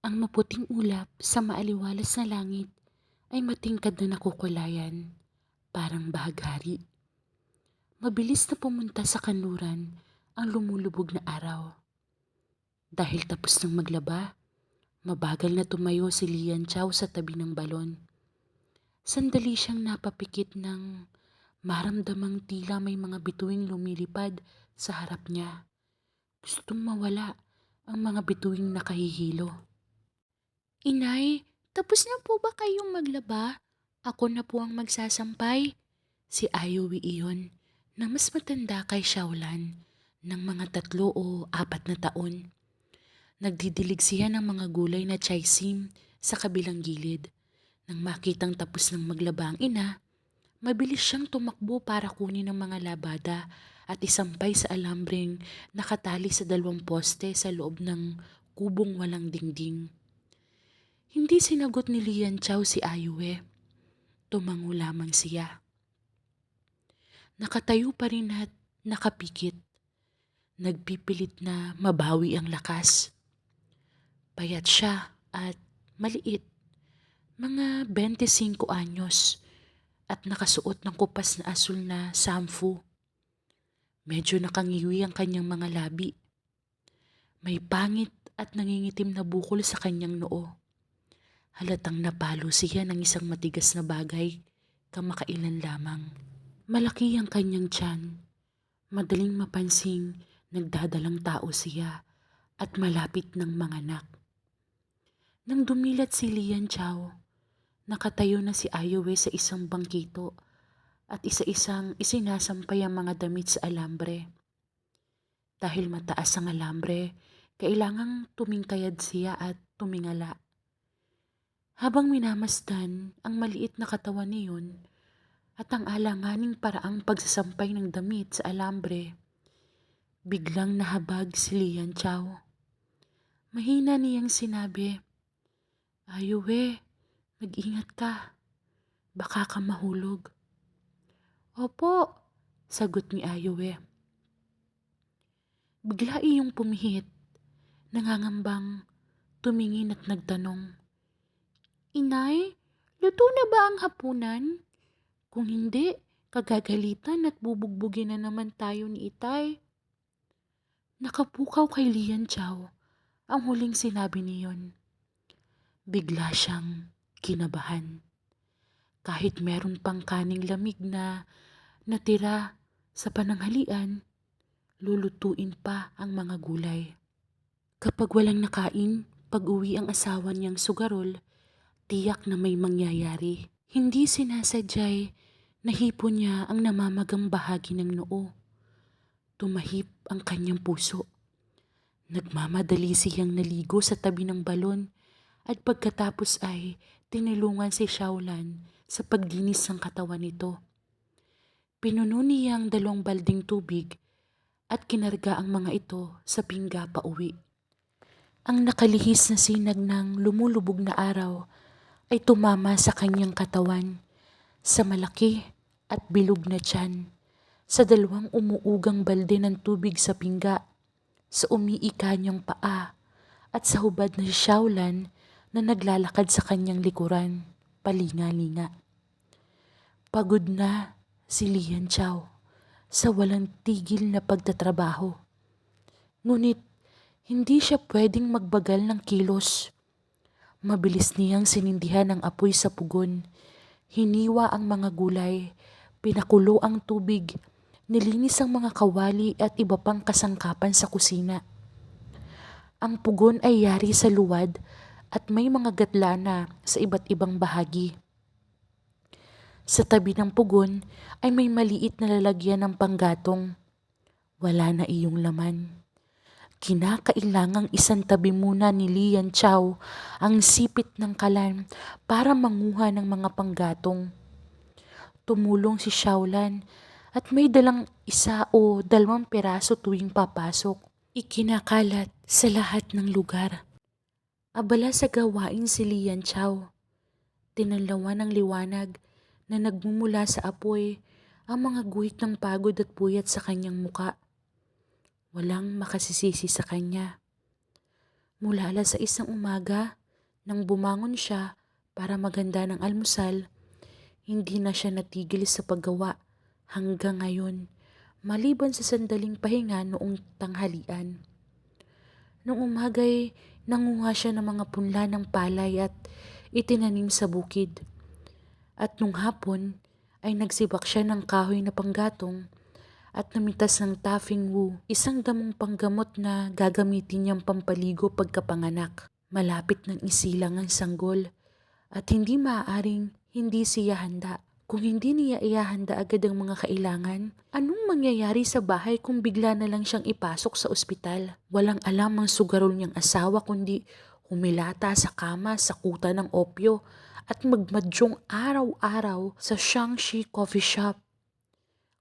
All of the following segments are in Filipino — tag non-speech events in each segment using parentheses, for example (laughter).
Ang maputing ulap sa maaliwalas na langit ay matingkad na nakukulayan, parang bahaghari. Mabilis na pumunta sa kanluran ang lumulubog na araw. Dahil tapos ng maglaba, mabagal na tumayo si Lian Chow sa tabi ng balon. Sandali siyang napapikit ng maramdamang tila may mga bituing lumilipad sa harap niya. Gustong mawala ang mga bituing nakahihilo. Inay, tapos na po ba kayong maglaba? Ako na po ang magsasampay. Si Ayowi iyon na mas matanda kay Shaolan ng mga tatlo o apat na taon. Nagdidilig siya ng mga gulay na chaisim sa kabilang gilid. Nang makitang tapos ng maglaba ang ina, mabilis siyang tumakbo para kunin ang mga labada at isampay sa alambreng nakatali sa dalawang poste sa loob ng kubong walang dingding. Hindi sinagot ni Lian Chow si Ayue. Tumango lamang siya. Nakatayo pa rin at nakapikit. Nagpipilit na mabawi ang lakas. Payat siya at maliit. Mga 25 anyos at nakasuot ng kupas na asul na samfu. Medyo nakangiwi ang kanyang mga labi. May pangit at nangingitim na bukol sa kanyang noo. Halatang napalo siya ng isang matigas na bagay kamakailan lamang. Malaki ang kanyang tiyan. Madaling mapansing nagdadalang tao siya at malapit ng manganak. Nang dumilat si Lian Chow, nakatayo na si Ayowe sa isang bangkito at isa-isang isinasampay ang mga damit sa alambre. Dahil mataas ang alambre, kailangang tumingkayad siya at tumingala. Habang minamasdan ang maliit na katawan niyon at ang alanganing paraang pagsasampay ng damit sa alambre, biglang nahabag si Lian Chow. Mahina niyang sinabi, Ayuwe, mag-ingat ka. Baka ka mahulog. Opo, sagot ni Ayuwe. Bigla iyong pumihit, nangangambang tumingin at nagtanong, Inay, luto na ba ang hapunan? Kung hindi, kagagalitan at bubugbugin na naman tayo ni Itay. Nakapukaw kay Lian Chow ang huling sinabi niyon. Bigla siyang kinabahan. Kahit meron pang kaning lamig na natira sa pananghalian, lulutuin pa ang mga gulay. Kapag walang nakain, pag-uwi ang asawa niyang sugarol, tiyak na may mangyayari. Hindi sinasadyay, nahipo niya ang namamagang bahagi ng noo. Tumahip ang kanyang puso. Nagmamadali siyang naligo sa tabi ng balon at pagkatapos ay tinulungan si Shaolan sa paglinis ng katawan nito. Pinuno niya ang dalawang balding tubig at kinarga ang mga ito sa pingga pa uwi. Ang nakalihis na sinag ng lumulubog na araw ay tumama sa kanyang katawan, sa malaki at bilog na tiyan, sa dalawang umuugang balde ng tubig sa pingga, sa umiika niyang paa, at sa hubad na Shaolan na naglalakad sa kanyang likuran, palinga-linga. Pagod na si Lian Chow sa walang tigil na pagtatrabaho. Ngunit hindi siya pwedeng magbagal ng kilos. Mabilis niyang sinindihan ang apoy sa pugon. Hiniwa ang mga gulay, pinakulo ang tubig, nilinis ang mga kawali at iba pang kasangkapan sa kusina. Ang pugon ay yari sa luwad at may mga gatlana sa iba't ibang bahagi. Sa tabi ng pugon ay may maliit na lalagyan ng panggatong. Wala na iyong laman. Kinakailangang isang tabi muna ni Lian Chow ang sipit ng kalan para manguha ng mga panggatong. Tumulong si Shaolan at may dalang isa o dalawang piraso tuwing papasok. Ikinakalat sa lahat ng lugar. Abala sa gawain si Lian Chow. Tinanlawan ng liwanag na nagmumula sa apoy ang mga guhit ng pagod at puyat sa kanyang muka. Walang makasisisi sa kanya. Mula alas sa isang umaga, nang bumangon siya para maganda ng almusal, hindi na siya natigil sa paggawa hanggang ngayon, maliban sa sandaling pahinga noong tanghalian. Noong umagay, nanguha siya ng mga punla ng palay at itinanim sa bukid. At nung hapon, ay nagsibak siya ng kahoy na panggatong at namitas ng tafing wu, isang damong panggamot na gagamitin niyang pampaligo pagkapanganak. Malapit ng isilang ang sanggol at hindi maaaring hindi siya handa. Kung hindi niya ihahanda agad ang mga kailangan, anong mangyayari sa bahay kung bigla na lang siyang ipasok sa ospital? Walang alam ang sugarol niyang asawa kundi humilata sa kama sa kuta ng opyo at magmadyong araw-araw sa Shangshi Coffee Shop.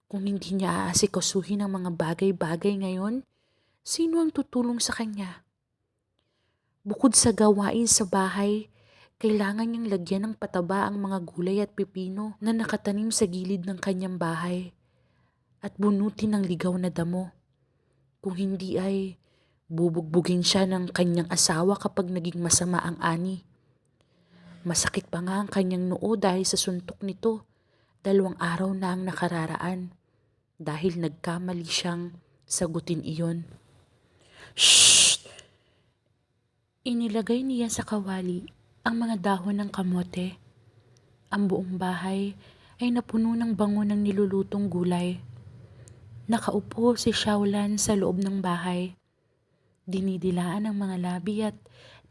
Kung hindi niya aasikasuhin ang mga bagay-bagay ngayon, sino ang tutulong sa kanya? Bukod sa gawain sa bahay, kailangan niyang lagyan ng pataba ang mga gulay at pipino na nakatanim sa gilid ng kanyang bahay at bunutin ng ligaw na damo. Kung hindi ay bubugbugin siya ng kanyang asawa kapag naging masama ang ani. Masakit pa nga ang kanyang noo dahil sa suntok nito. Dalawang araw na ang nakararaan dahil nagkamali siyang sagutin iyon. Shh! Inilagay niya sa kawali ang mga dahon ng kamote. Ang buong bahay ay napuno ng bango ng nilulutong gulay. Nakaupo si Shaolan sa loob ng bahay. Dinidilaan ang mga labi at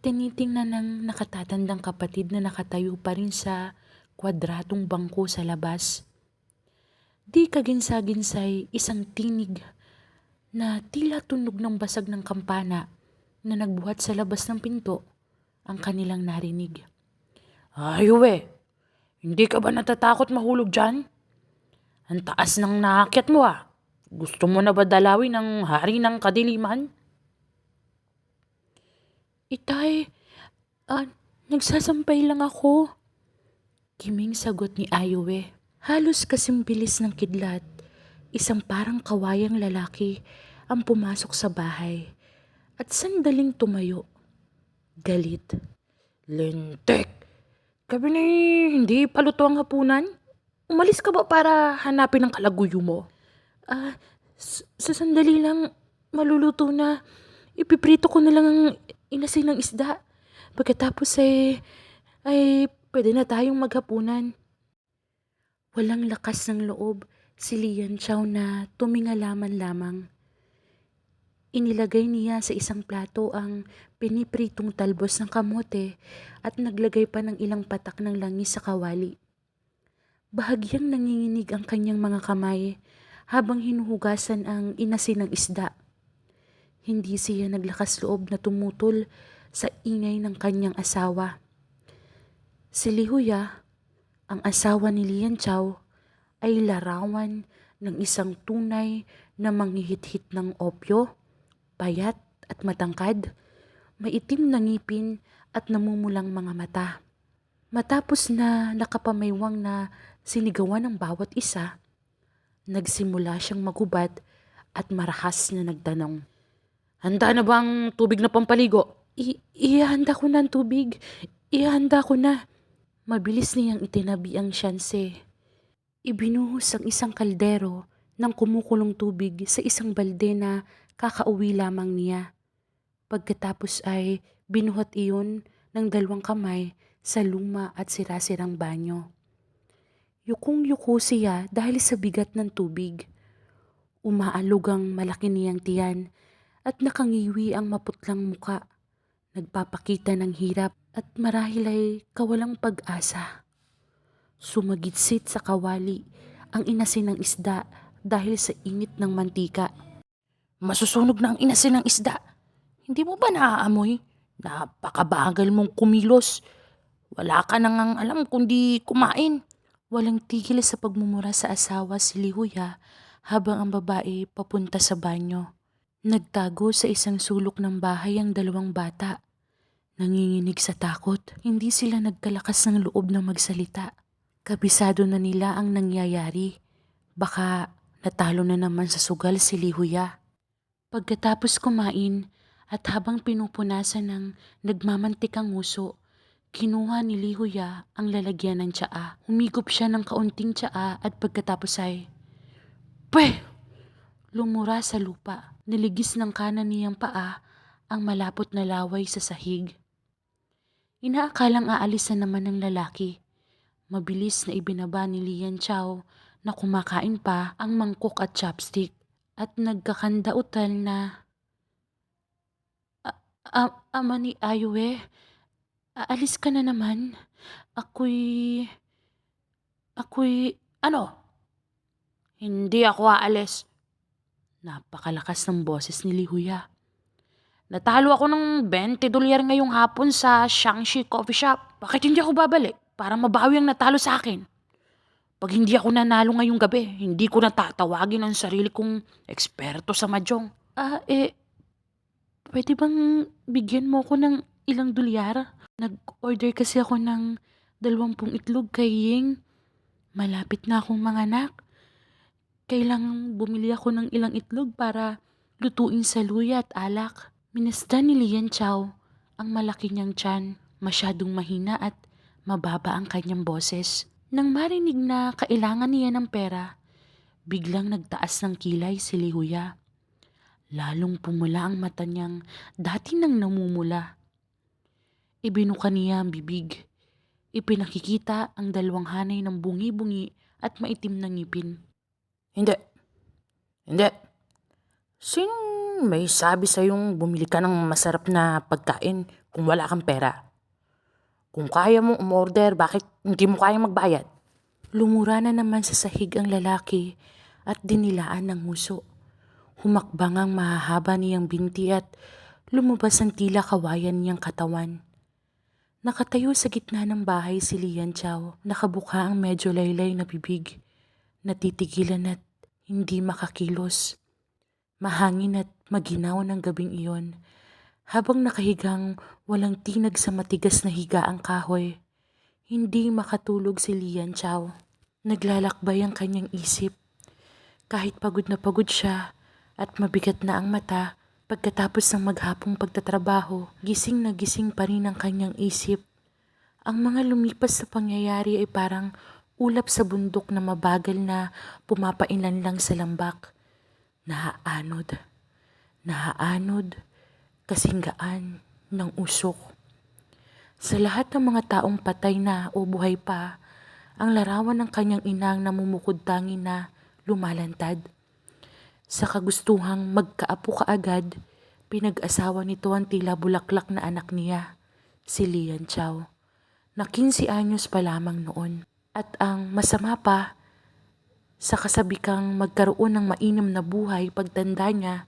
tinitingnan ng nakatatandang kapatid na nakatayo pa rin sa kwadratong bangko sa labas. Di kaginsa-ginsay isang tinig na tila tunog ng basag ng kampana na nagbuhat sa labas ng pinto ang kanilang narinig. Ayuwe, hindi ka ba natatakot mahulog dyan? Ang taas ng naakyat mo ah. Gusto mo na ba dalawin ang hari ng kadiliman? Itay, ah, nagsasampay lang ako. Kiming sagot ni Ayuwe. Halos kasing bilis ng kidlat, isang parang kawayang lalaki ang pumasok sa bahay at sandaling tumayo. Galit. Lintek! Gabi na eh, hindi paluto ang hapunan? Umalis ka ba para hanapin ang kalaguyo mo? Ah, s- sa sandali lang, maluluto na. Ipiprito ko na lang ang inasin ng isda. Pagkatapos ay, ay pwede na tayong maghapunan. Walang lakas ng loob si Lian Chow na tumingalaman lamang. Inilagay niya sa isang plato ang pinipritong talbos ng kamote at naglagay pa ng ilang patak ng langis sa kawali. Bahagyang nanginginig ang kanyang mga kamay habang hinuhugasan ang inasin ng isda. Hindi siya naglakas loob na tumutol sa ingay ng kanyang asawa. Si Lihuya, ang asawa ni Lian Chow, ay larawan ng isang tunay na manghihit-hit ng opyo, payat at matangkad, maitim na ngipin at namumulang mga mata. Matapos na nakapamaywang na sinigawan ng bawat isa, nagsimula siyang magubad at marahas na nagtanong. Handa na ba ang tubig na pampaligo? I- ihanda ko na ang tubig. Ihanda ko na. Mabilis niyang itinabi ang syanse. Ibinuhos ang isang kaldero ng kumukulong tubig sa isang balde na kakauwi lamang niya. Pagkatapos ay binuhat iyon ng dalawang kamay sa luma at sirasirang banyo. Yukong-yuko siya dahil sa bigat ng tubig. Umaalog ang malaki niyang tiyan at nakangiwi ang maputlang muka. Nagpapakita ng hirap at marahil ay kawalang pag-asa. Sumagitsit sa kawali ang inasin ng isda dahil sa init ng mantika. Masusunog na ang inasin ng isda. Hindi mo ba naaamoy? Napakabagal mong kumilos. Wala ka nang ang alam kundi kumain. Walang tigil sa pagmumura sa asawa si Lihuya habang ang babae papunta sa banyo. Nagtago sa isang sulok ng bahay ang dalawang bata. Nanginginig sa takot, hindi sila nagkalakas ng loob na magsalita. Kabisado na nila ang nangyayari. Baka natalo na naman sa sugal si Lihuya. Pagkatapos kumain, At habang pinupunasan ng nagmamantikang nguso, kinuha ni Li Huya ang lalagyan ng tsaa. Humigop siya ng kaunting tsaa at pagkatapos ay, Pwe! Lumura sa lupa. Niligis ng kanan niyang paa ang malapot na laway sa sahig. Inaakalang aalis na naman ng lalaki. Mabilis na ibinaba ni Lian Chow na kumakain pa ang mangkok at chopstick at nagkakandautal na "A- Ama ni Ayue, aalis ka na naman. Ako'y... Ako'y... Ano? Hindi ako aalis. Napakalakas ng boses ni Li Huya. Natalo ako ng 20 dolyar ngayong hapon sa Shangshi Coffee Shop. Bakit hindi ako babalik? Para mabawi ang natalo sa akin. Pag hindi ako nanalo ngayong gabi, hindi ko natatawagin ang sarili kong eksperto sa mahjong. Ah, eh... Pwede bang bigyan mo ko ng ilang dolyar? Nag-order kasi ako ng dalawampung itlog kay Ying. Malapit na akong manganak. Kailangang bumili ako ng ilang itlog para lutuin sa luya at alak. Minasdan ni Lian Chow ang malaki niyang tiyan. Masyadong mahina at mababa ang kanyang boses. Nang marinig na kailangan niya ng pera, biglang nagtaas ng kilay si Lihuya. Lalong pumula ang mata niyang dati nang namumula. Ibinuka niya ang bibig. Ipinakikita ang dalawang hanay ng bungi-bungi at maitim na ngipin. Hindi. Hindi. Sinong may sabi sa yung bumili ka ng masarap na pagkain kung wala kang pera? Kung kaya mong umorder, bakit hindi mo kayang magbayad? Lumura na naman sa sahig ang lalaki at dinilaan ng huso. Humakbang ang mahahaba niyang binti at lumabas ang tila kawayan niyang katawan. Nakatayo sa gitna ng bahay si Lian Chow, nakabuka ang medyo laylay na bibig, natitigilan at hindi makakilos. Mahangin at maginaw ng gabing iyon, habang nakahigang walang tinag sa matigas na higa ang kahoy. Hindi makatulog si Lian Chow. Naglalakbay ang kanyang isip. Kahit pagod na pagod siya at mabigat na ang mata, pagkatapos ng maghapong pagtatrabaho, gising na gising pa rin ang kanyang isip. Ang mga lumipas sa pangyayari ay parang ulap sa bundok na mabagal na pumapailan lang sa lambak. Naaanod, naaanod, kasinggaan ng usok. Sa lahat ng mga taong patay na o buhay pa, ang larawan ng kanyang inang namumukod tangi na lumalantad. Sa kagustuhang magkaapo kaagad, pinag-asawa nito ang tila bulaklak na anak niya, si Lian Chow, na 15 anyos pa lamang noon. At ang masama pa, sa kasabikang magkaroon ng mainam na buhay pagtanda niya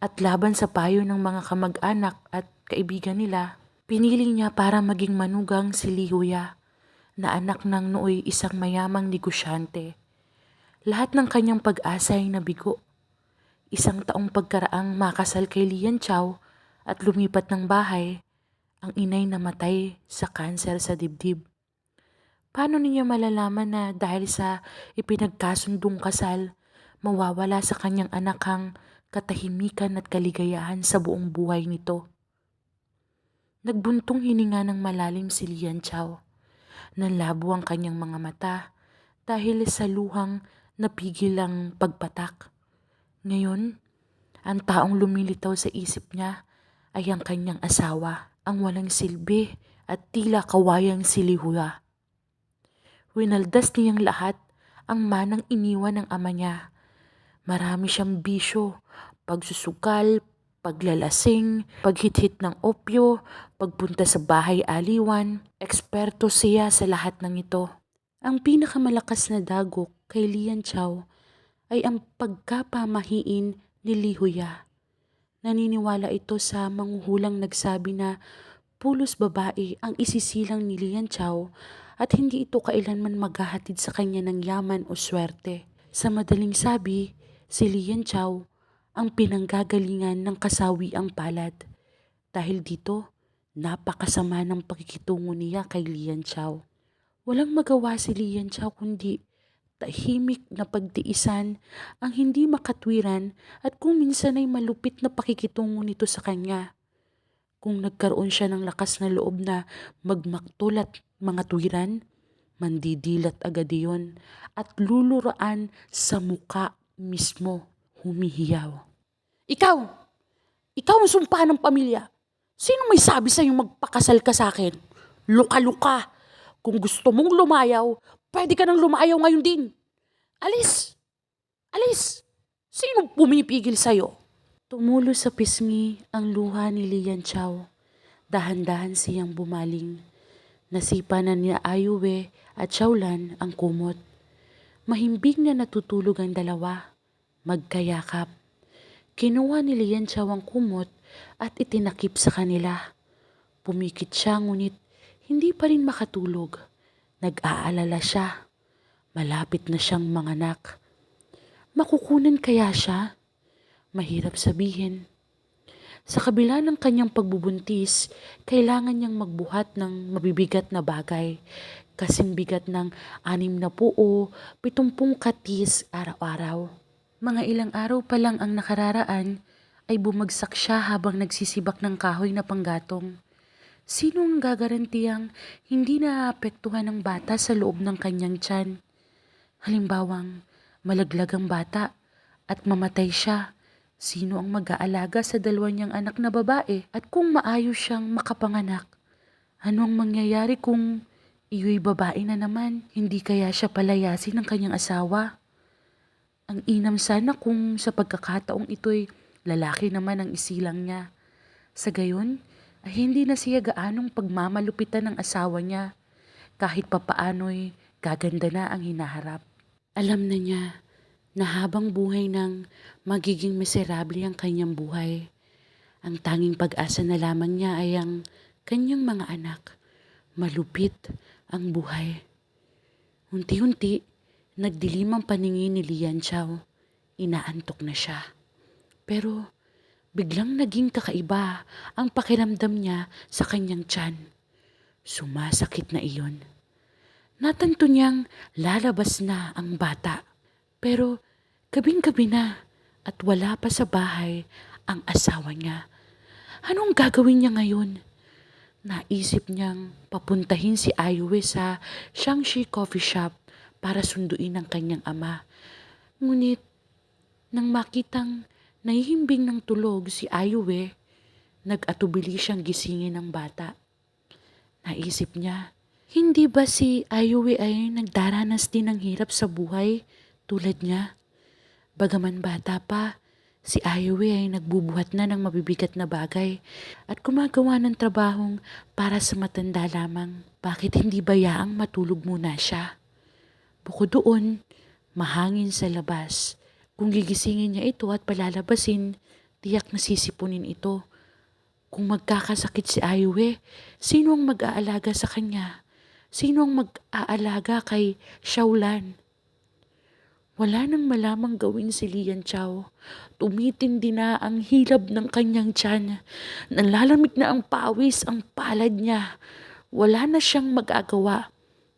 at laban sa payo ng mga kamag-anak at kaibigan nila, pinili niya para maging manugang si Lihuya na anak ng nooy isang mayamang negosyante. Lahat ng kanyang pag-asa ay nabigo. Isang taong pagkaraang makasal kay Lian Chow at lumipat ng bahay, ang inay namatay sa kanser sa dibdib. Paano niya malalaman na dahil sa ipinagkasundong kasal, mawawala sa kanyang anak ang katahimikan at kaligayahan sa buong buhay nito? Nagbuntong hininga ng malalim si Lian Chow. Nanlabo ang kanyang mga mata dahil sa luhang napigil ang pagpatak. Ngayon, ang taong lumilitaw sa isip niya ay ang kanyang asawa, ang walang silbi at tila kawayang silihula. Winaldas niyang lahat ang manang iniwan ng ama niya. Marami siyang bisyo, pagsusukal, paglalasing, paghithit ng opyo, pagpunta sa bahay aliwan. Eksperto siya sa lahat ng ito. Ang pinakamalakas na dagok kay Lian Chow ay ang pagkapamahiin ni Li Huya. Naniniwala ito sa manghuhulang nagsabi na pulos babae ang isisilang ni Lian Chow at hindi ito kailanman maghahatid sa kanya ng yaman o swerte. Sa madaling sabi, si Lian Chow ang pinanggagalingan ng kasawi ang palad. Dahil dito, napakasama ng pakikitungo niya kay Lian Chow. Walang magawa si Lian Chow kundi tahimik na pagtiisan ang hindi makatwiran at kung minsan ay malupit na pakikitungo nito sa kanya. Kung nagkaroon siya ng lakas na loob na magmaktol at mga tuwiran, mandidilat agad iyon at luluraan sa muka mismo humihiyaw. Ikaw! Ikaw ang sumpa ng pamilya. Sino may sabi sa'yo magpakasal ka sa akin? Luka-luka! Kung gusto mong lumayaw, pwede ka nang lumayaw ngayon din. Alis! Alis! Sino pumipigil sa'yo? Tumulo sa pisngi ang luha ni Lian Chow. Dahan-dahan siyang bumaling. Nasipa na ni Ayuwe at Shaolan ang kumot. Mahimbing na natutulog ang dalawa. Magkayakap. Kinuha ni Lian Chow ang kumot at itinakip sa kanila. Pumikit siya ngunit hindi pa rin makatulog. Nag-aalala siya. Malapit na siyang manganak. Makukunan kaya siya? Mahirap sabihin. Sa kabila ng kanyang pagbubuntis, kailangan niyang magbuhat ng mabibigat na bagay. Kasing bigat ng anim na puo, pitumpung katis araw-araw. Mga ilang araw pa lang ang nakararaan ay bumagsak siya habang nagsisibak ng kahoy na panggatong. Sino ang gagarantiyang hindi naapektuhan ng bata sa loob ng kanyang tiyan? Halimbawang malaglag ang bata at mamatay siya. Sino ang mag-aalaga sa dalawa niyang anak na babae? At kung maayos siyang makapanganak, ano ang mangyayari kung iyo'y babae na naman? Hindi kaya siya palayasin ng kanyang asawa? Ang inam sana kung sa pagkakataong ito'y lalaki naman ang isilang niya. Sa gayon, ay hindi na siya gaanong pagmamalupitan ng asawa niya. Kahit papaano'y gaganda na ang hinaharap. Alam na niya na habang buhay nang magiging miserable ang kanyang buhay. Ang tanging pag-asa na lamang niya ay ang kanyang mga anak. Malupit ang buhay. Unti-unti, nagdilim ang paningin ni Lian Chow. Inaantok na siya. Pero biglang naging kakaiba ang pakiramdam niya sa kanyang tiyan. Sumasakit na iyon. Natanto niyang lalabas na ang bata. Pero gabing-gabi na at wala pa sa bahay ang asawa niya. Anong gagawin niya ngayon? Naisip niyang papuntahin si Ayue sa Shangshi Coffee Shop para sunduin ang kanyang ama. Ngunit nang makitang nahihimbing ng tulog si Ayue, nag-atubili siyang gisingin ng bata. Naisip niya, hindi ba si Ayue ay nagdaranas din ng hirap sa buhay tulad niya? Bagaman bata pa, si Ayue ay nagbubuhat na ng mabibigat na bagay at gumagawa ng trabahong para sa matanda lamang. Bakit hindi bayaang matulog muna siya? Bukod doon, mahangin sa labas. Kung gigisingin niya ito at palalabasin, tiyak na sisipunin ito. Kung magkakasakit si Ayue, sino ang mag-aalaga sa kanya? Sino ang mag-aalaga kay Shaolan? Wala nang malamang gawin si Lian Chow. Tumitindi na ang hilab ng kanyang tiyan. Nalalamig na ang pawis, ang palad niya. Wala na siyang magagawa.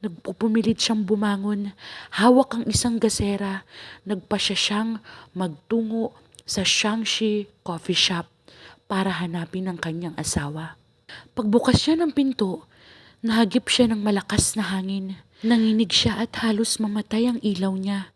Nagpupumilit siyang bumangon. Hawak ang isang gasera. Nagpasya siyang magtungo sa Shangshi Coffee Shop para hanapin ang kanyang asawa. Pagbukas siya ng pinto, nahagip siya ng malakas na hangin. Nanginig siya at halos mamatay ang ilaw niya.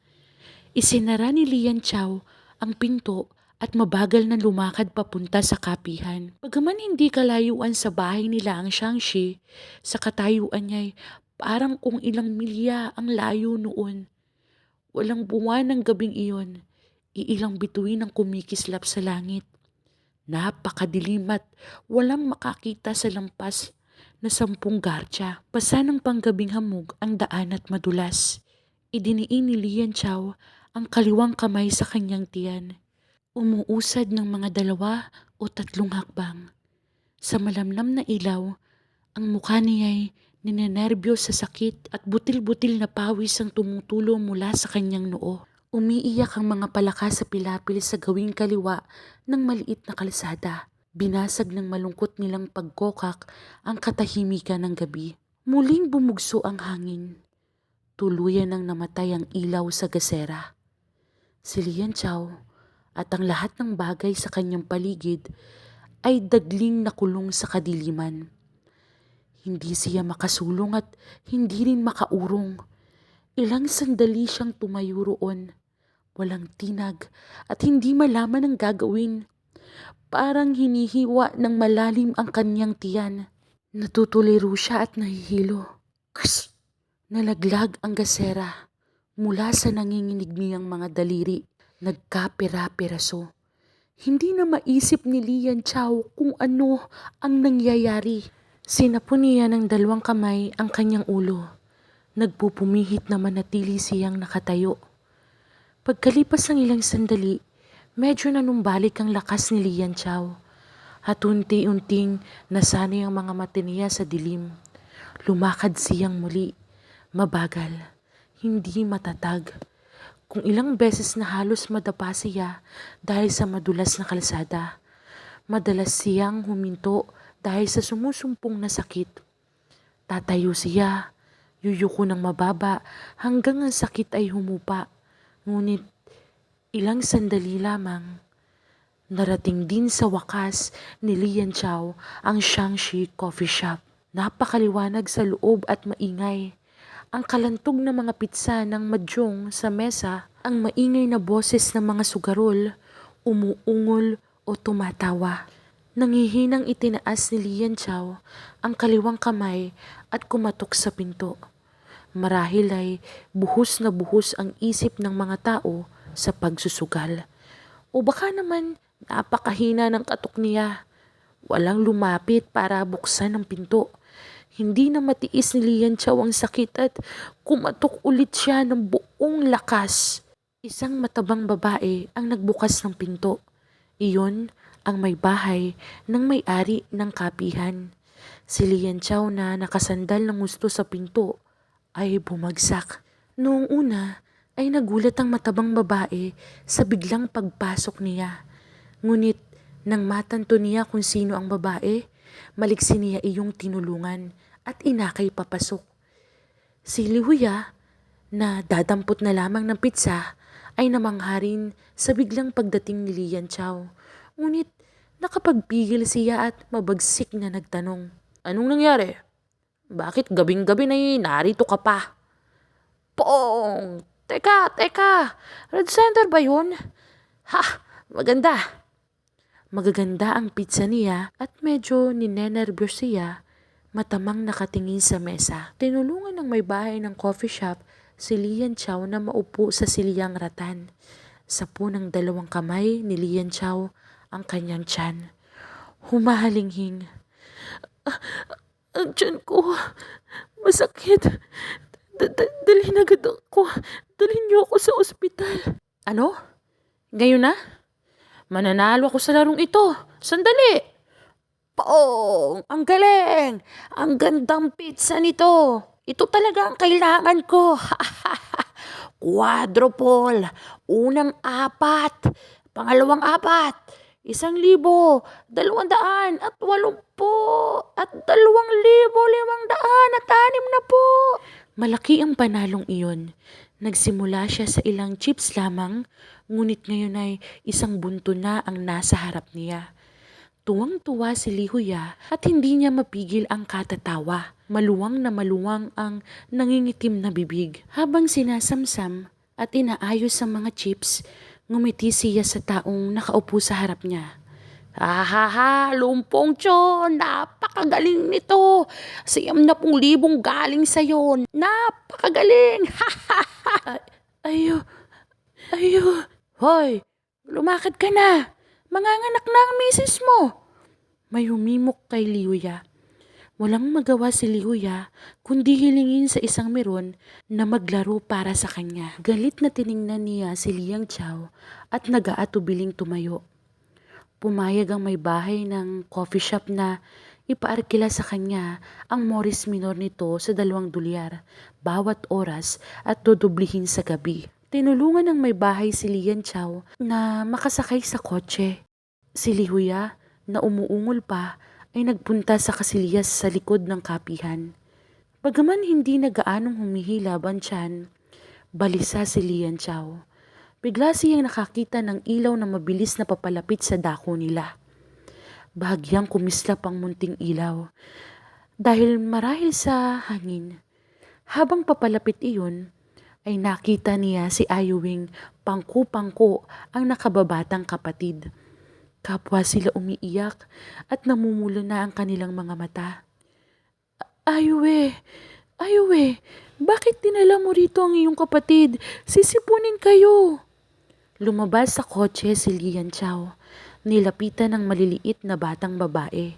Isinara ni Lian Chow ang pinto at mabagal na lumakad papunta sa kapihan. Bagaman hindi kalayuan sa bahay nila ang Shangshi, sa katayuan niya'y parang kung ilang milya ang layo noon. Walang buwan ng gabing iyon, iilang bituin ang kumikislap sa langit. Napakadilim at walang makakita sa lampas na sampung gartya. Pasa ng panggabing hamog ang daan at madulas. Idiniin ni Lian Chow ang kaliwang kamay sa kanyang tiyan. Umuusad ng mga dalawa o tatlong hakbang. Sa malamlam na ilaw, ang mukha niya'y ninenerbiyos sa sakit at butil-butil na pawis ang tumutulo mula sa kanyang noo. Umiiyak ang mga palaka sa pilapil sa gawing kaliwa ng maliit na kalsada. Binasag ng malungkot nilang pagkokak ang katahimikan ng gabi. Muling bumugso ang hangin. tuluyan ng namatay ang ilaw sa gasera. Si Lian Chow at ang lahat ng bagay sa kanyang paligid ay dagling nakulong sa kadiliman. Hindi siya makasulong at hindi rin makaurong. Ilang sandali siyang tumayo roon. Walang tinag at hindi malaman ang gagawin. Parang hinihiwa ng malalim ang kanyang tiyan. Natutuliro siya at nahihilo. Kss! Nalaglag ang gasera mula sa nanginginig niyang mga daliri. Nagkapira-piraso. Hindi na maisip ni Lian Chow kung ano ang nangyayari. Sinapo niya ng dalawang kamay ang kanyang ulo. Nagpupumihit na manatili siyang nakatayo. Pagkalipas ng ilang sandali, medyo nanumbalik ang lakas ni Lian Chow. At unti-unting nasanay ang mga mata niya sa dilim. Lumakad siyang muli. Mabagal. Hindi matatag. Kung ilang beses na halos madapa siya dahil sa madulas na kalsada. Madalas siyang huminto dahil sa sumusumpong na sakit. Tatayo siya, yuyuko ng mababa hanggang ang sakit ay humupa. Ngunit ilang sandali lamang, narating din sa wakas ni Lian Chow ang Shangshi Coffee Shop. Napakaliwanag sa loob at maingay. Ang kalantog ng mga pitsa ng madyong sa mesa, ang maingay na boses ng mga sugarol, umuungol o tumatawa. Nangihinang itinaas ni Lian Chow ang kaliwang kamay at kumatok sa pinto. Marahil ay buhos na buhos ang isip ng mga tao sa pagsusugal. O baka naman napakahina ng katok niya. Walang lumapit para buksan ang pinto. Hindi na matiis ni Lian Chow ang sakit at kumatok ulit siya ng buong lakas. Isang matabang babae ang nagbukas ng pinto. Iyon ang may bahay ng may-ari ng kapihan. Si Lian Chow na nakasandal ng gusto sa pinto ay bumagsak. Noong una ay nagulat ang matabang babae sa biglang pagpasok niya. Ngunit nang matanto niya kung sino ang babae, maliksi niya iyong tinulungan at inakay papasok. Si Lihuya, na dadampot na lamang ng pizza, ay namangharin sa biglang pagdating ni Lian Chow. Ngunit nakapagpigil siya at mabagsik na nagtanong. Anong nangyari? Bakit gabing-gabi na narito ka pa? Pong! Teka, teka! Red Center ba yun? Ha! Maganda! Magaganda ang pizza niya at medyo ninenervyos siya matamang nakatingin sa mesa. Tinulungan ng may bahay ng coffee shop si Lian Chow na maupo sa silyang ratan. Sa punang dalawang kamay ni Lian Chow ang kanyang tiyan. Humahalinghing. "Ah, ang tiyan ko, masakit. Da- da- dalhin agad ako. Dalhin niyo ako sa ospital. Ano? Ngayon na? Mananalo ako sa larong ito. Sandali! Pong! Ang galing! Ang gandang pizza nito! Ito talaga ang kailangan ko! (laughs) Quadruple! Unang apat! Pangalawang apat! Isang libo! Dalawang daan! At walumpo! At dalawang libo! Limang daan! At anim na po! Malaki ang panalong iyon. Nagsimula siya sa ilang chips lamang, ngunit ngayon ay isang bunto na ang nasa harap niya. Tuwang-tuwa si Lihuya at hindi niya mapigil ang katatawa. Maluwang na maluwang ang nangingitim na bibig. Habang sinasamsam at inaayos ang mga chips, ngumiti siya sa taong nakaupo sa harap niya. Ahaha, lumpong chon, napakagaling nito. Siyam na pong libong galing sa'yo. Napakagaling. (laughs) Ayo, ayo. Hoy, lumakad ka na. Manganganak na ang misis mo. May humimok kay Liuya. Walang magawa si Liuya kundi hilingin sa isang meron na maglaro para sa kanya. Galit na tiningnan niya si Liang Chow at nag-aatubiling tumayo. Pumayag ang may bahay ng coffee shop na ipaarkila sa kanya ang Morris Minor nito sa dalawang dolyar bawat oras at dodoblihin sa gabi. Tinulungan ng may bahay si Lian Chow na makasakay sa kotse. Si Lihuya na umuungol pa ay nagpunta sa kasiliyas sa likod ng kapihan. Pagaman hindi na gaanong humihila ang tiyan, balisa si Lian Chow. Bigla siyang nakakita ng ilaw na mabilis na papalapit sa dako nila. Bahagyang kumislap ang munting ilaw dahil marahil sa hangin. Habang papalapit iyon, ay nakita niya si Ayuwing pangko-pangko ang nakababatang kapatid. Kapwa sila umiiyak at namumulo na ang kanilang mga mata. Ayuwe, Ayuwe, bakit dinala mo rito ang iyong kapatid? Sisipunin kayo. Lumabas sa kotse si Lian Chow. Nilapitan ng maliliit na batang babae.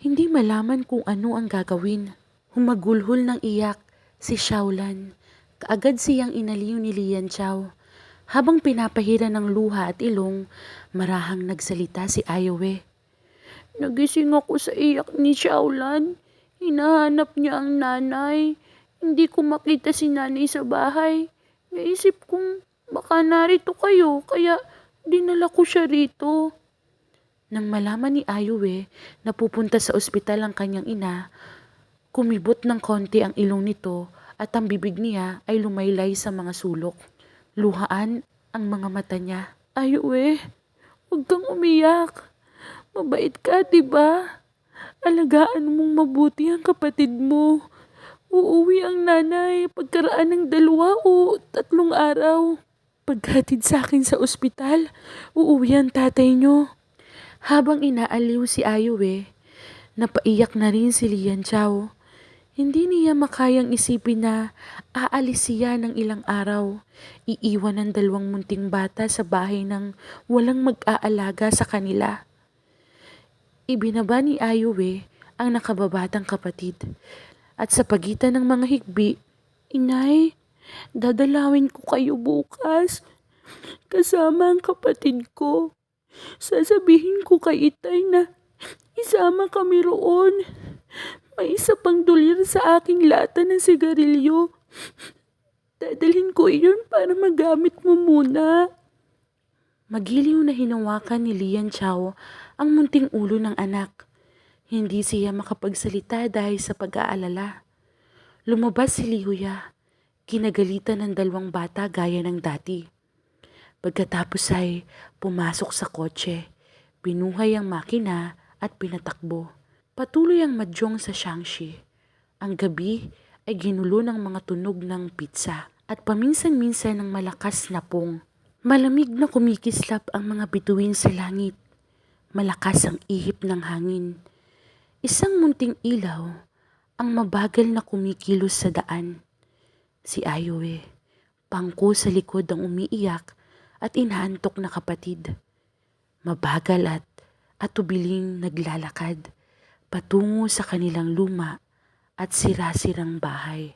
Hindi malaman kung ano ang gagawin. Humagulhol ng iyak si Xiaolan. Kaagad siyang inaliw ni Lian Chow. Habang pinapahira ng luha at ilong, marahang nagsalita si Ayowe. Nagising ako sa iyak ni Xiaolan. Hinahanap niya ang nanay. Hindi ko makita si nanay sa bahay. Naisip kong baka narito kayo, kaya dinala ko siya rito. Nang malaman ni Ayuwe na pupunta sa ospital ang kanyang ina, kumibot ng konti ang ilong nito at ang bibig niya ay lumaylay sa mga sulok. Luhaan ang mga mata niya. Ayuwe, huwag kang umiyak. Mabait ka, ba? Alagaan mong mabuti ang kapatid mo. Uuwi ang nanay pagkaraan ng dalawa o tatlong araw. Paghatid sa akin sa ospital, uuwi ang tatay nyo. Habang inaaliw si Ayuwe, napaiyak na rin si Lian Chow. Hindi niya makayang isipin na aalis siya ng ilang araw. Iiwan ng dalawang munting bata sa bahay ng walang mag-aalaga sa kanila. Ibinaba ni Ayuwe ang nakababatang kapatid. At sa pagitan ng mga higbi, Inay, dadalawin ko kayo bukas. Kasama ang kapatid ko. Sasabihin ko kay Itay na isama kami roon. May isa pang dolyar sa aking lata ng sigarilyo. Dadalhin ko iyon para magamit mo muna. Magiliw na hinawakan ni Lian Chow ang munting ulo ng anak. Hindi siya makapagsalita dahil sa pag-aalala. Lumabas si Lihuya, kinagalitan ng dalawang bata gaya ng dati. Pagkatapos ay pumasok sa kotse, binuhay ang makina at pinatakbo. Patuloy ang madyong sa Shangxi. Ang gabi ay ginulo ng mga tunog ng pizza at paminsan-minsan ng malakas na pong. Malamig na kumikislap ang mga bituin sa langit. Malakas ang ihip ng hangin. Isang munting ilaw ang mabagal na kumikilos sa daan. Si Ayoe, pangko sa likod ang umiiyak at inaantok na kapatid. Mabagal at atubiling naglalakad patungo sa kanilang luma at sirasirang bahay.